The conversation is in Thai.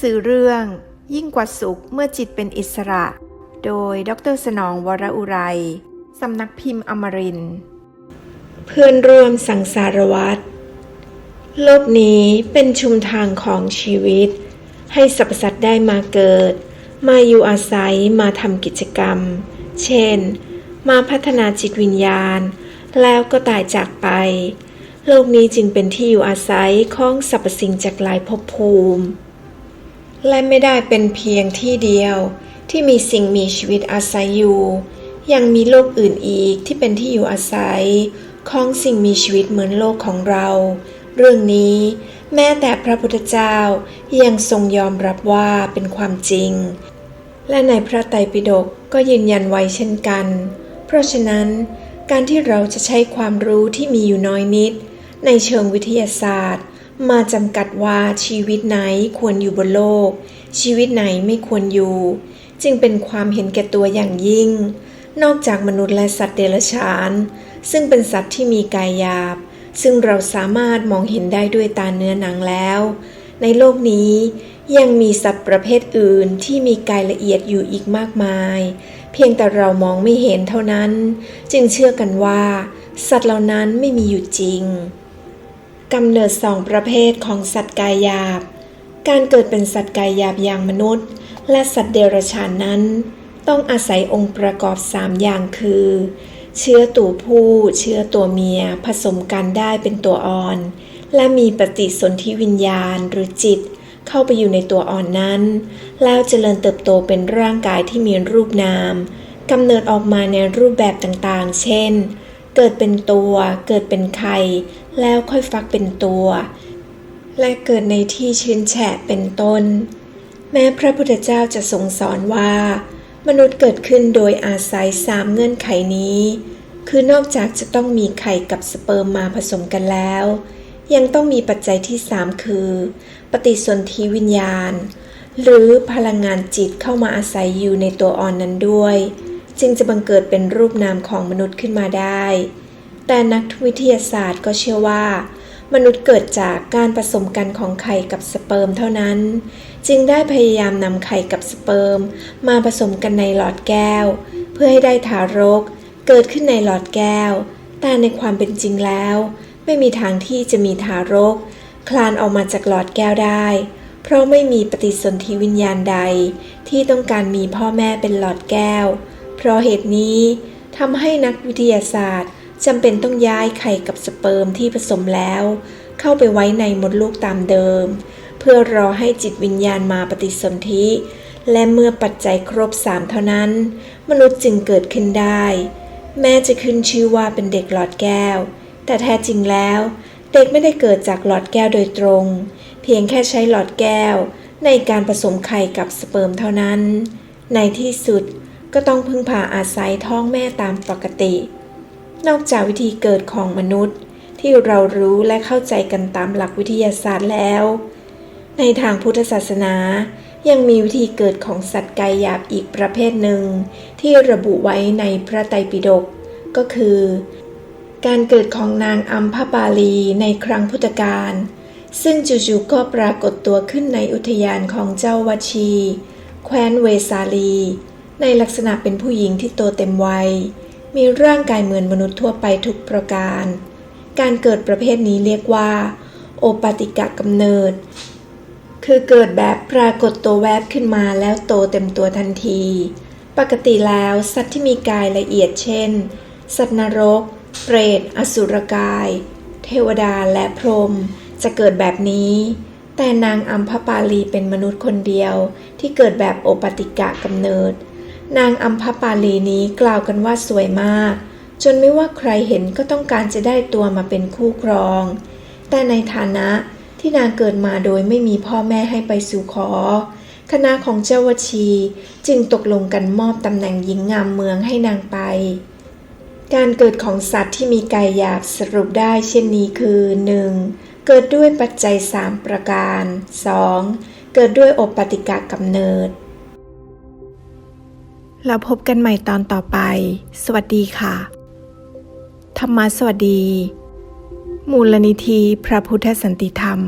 สือเรื่อง ยิ่งกว่าสุขเมื่อจิตเป็นอิสระ โดยดรสนองวรอุไร สำนักพิมพ์อมริน เพื่อนร่วมสังสารวัตรโลกนี้เป็นชุมทางของชีวิต ให้สรรพสัตว์ได้มาเกิด มาอยู่อาศัยมาทำกิจกรรม เช่น มาพัฒนาจิตวิญญาณ แล้วก็ตายจากไป โลกนี้จึงเป็นที่อยู่อาศัยของสรรพสิ่งจากหลายภพภูมิ และไม่ได้เป็นเพียงที่เดียว ที่มีสิ่งมีชีวิตอาศัยอยู่ ยังมีโลกอื่นอีกที่เป็นที่อยู่อาศัย ของสิ่งมีชีวิตเหมือนโลกของเรา เรื่องนี้แม้แต่พระพุทธเจ้ายังทรงยอมรับว่าเป็นความจริง และในพระไตรปิฎกก็ยืนยันไว้เช่นกัน เพราะฉะนั้น การที่เราจะใช้ความรู้ที่มีอยู่น้อยนิด ในเชิงวิทยาศาสตร์ มาจำกัดว่าชีวิตไหนควรอยู่บนโลก ชีวิตไหนไม่ควรอยู่ จึงเป็นความเห็นแก่ตัวอย่างยิ่ง นอกจากมนุษย์และสัตว์เดรัจฉาน ซึ่งเป็นสัตว์ที่มีกายหยาบ ซึ่งเราสามารถมองเห็นได้ด้วยตาเนื้อหนังแล้ว ในโลกนี้ยังมีสัตว์ประเภทอื่นที่มีกายละเอียดอยู่อีกมากมาย เพียงแต่เรามองไม่เห็นเท่านั้น จึงเชื่อกันว่า สัตว์เหล่านั้นไม่มีอยู่จริง กำเนิดสองประเภทของสัตว์กายหยาบ การเกิดเป็นสัตว์กายหยาบอย่างมนุษย์ และสัตว์เดรัจฉานนั้น ต้องอาศัยองค์ประกอบสามอย่างคือ เชื้อตัวผู้ เชื้อตัวเมีย ผสมกันได้เป็นตัวอ่อน และมีปฏิสนธิวิญญาณหรือจิต เข้าไปอยู่ในตัวอ่อนนั้น แล้วเจริญเติบโตเป็นร่างกายที่มีรูปนามกำเนิดออกมาในรูปแบบต่างๆ เช่น เกิดเป็นตัว เกิดเป็นไข่แล้วค่อยฟักเป็นตัว และเกิดในที่ชื้นแฉะเป็นต้น แม้พระพุทธเจ้าจะทรงสอนว่า มนุษย์เกิดขึ้นโดยอาศัยสามเงื่อนไขนี้ คือนอกจากจะต้องมีไข่กับสเปิร์มมาผสมกันแล้ว ยังต้องมีปัจจัยที่สามคือ ปฏิสนธิวิญญาณ หรือพลังงานจิตเข้ามาอาศัยอยู่ในตัวอ่อนนั้นด้วย จึงจะบังเกิดเป็นรูปนามของมนุษย์ขึ้นมาได้ แต่นักวิทยาศาสตร์ก็เชื่อว่า มนุษย์เกิดจากการผสมกันของไข่กับสเปิร์มเท่านั้น จึงได้พยายามนำไข่กับสเปิร์มมาผสมกันในหลอดแก้ว เพื่อให้ได้ทารก เกิดขึ้นในหลอดแก้ว แต่ในความเป็นจริงแล้ว ไม่มีทางที่จะมีทารก คลานออกมาจากหลอดแก้วได้เพราะไม่มีปฏิสนธิวิญญาณใด ที่ต้องการมีพ่อแม่เป็นหลอดแก้ว เพราะเหตุนี้ทำให้นักวิทยาศาสตร์จำเป็นต้องย้ายไข่กับสเปิร์มที่ผสมแล้ว เข้าไปไว้ในมดลูกตามเดิม เพื่อรอให้จิตวิญญาณมาปฏิสนธิและเมื่อปัจจัยครบสามเท่านั้น มนุษย์จึงเกิดขึ้นได้ แม้จะขึ้นชื่อว่าเป็นเด็กหลอดแก้ว แต่แท้จริงแล้ว เด็กไม่ได้เกิดจากหลอดแก้วโดยตรง เพียงแค่ใช้หลอดแก้ว ในการผสมไข่กับสเปิร์มเท่านั้น ในที่สุด ก็ต้องพึ่งพาอาศัยท้องแม่ตามปกติ นอกจากวิธีเกิดของมนุษย์ ที่เรารู้และเข้าใจกันตามหลักวิทยาศาสตร์แล้ว ในทางพุทธศาสนา ยังมีวิธีเกิดของสัตว์กายหยาบอีกประเภทหนึ่ง ที่ระบุไว้ในพระไตรปิฎกก็คือ การเกิดของนางอัมพปาลีในครั้งพุทธกาลซึ่งจู่ๆก็ปรากฏตัวขึ้นในอุทยานของเจ้าวัชี แคว้นเวสาลี ในลักษณะเป็นผู้หญิงที่โตเต็มวัย มีร่างกายเหมือนมนุษย์ทั่วไปทุกประการ การเกิดประเภทนี้เรียกว่า โอปติกะกำเนิด คือเกิดแบบปรากฏตัวแวบขึ้นมาแล้วโตเต็มตัวทันที ปกติแล้วสัตว์ที่มีกายละเอียดเช่น สัตว์นรก เปรต อสุรกาย เทวดาและพรหมจะเกิดแบบนี้ แต่นางอัมพปาลีเป็นมนุษย์คนเดียวที่เกิดแบบโอปติกะกำเนิด นางอัมพปาลีนี้กล่าวกันว่าสวยมาก จนไม่ว่าใครเห็นก็ต้องการจะได้ตัวมาเป็นคู่ครอง แต่ในฐานะที่นางเกิดมาโดยไม่มีพ่อแม่ให้ไปสู่ขอ คณะของเจ้าวชีจึงตกลงกันมอบตำแหน่งหญิงงามเมืองให้นางไป การเกิดของสัตว์ที่มีกายหยาบสรุปได้เช่นนี้คือ 1. เกิดด้วยปัจจัย 3 ประการ 2. เกิดด้วยอปปติกะกำเนิด แล้วพบกันใหม่ตอนต่อไป สวัสดีค่ะ ธรรมะสวัสดี มูลนิธิพระพุทธสันติธรรม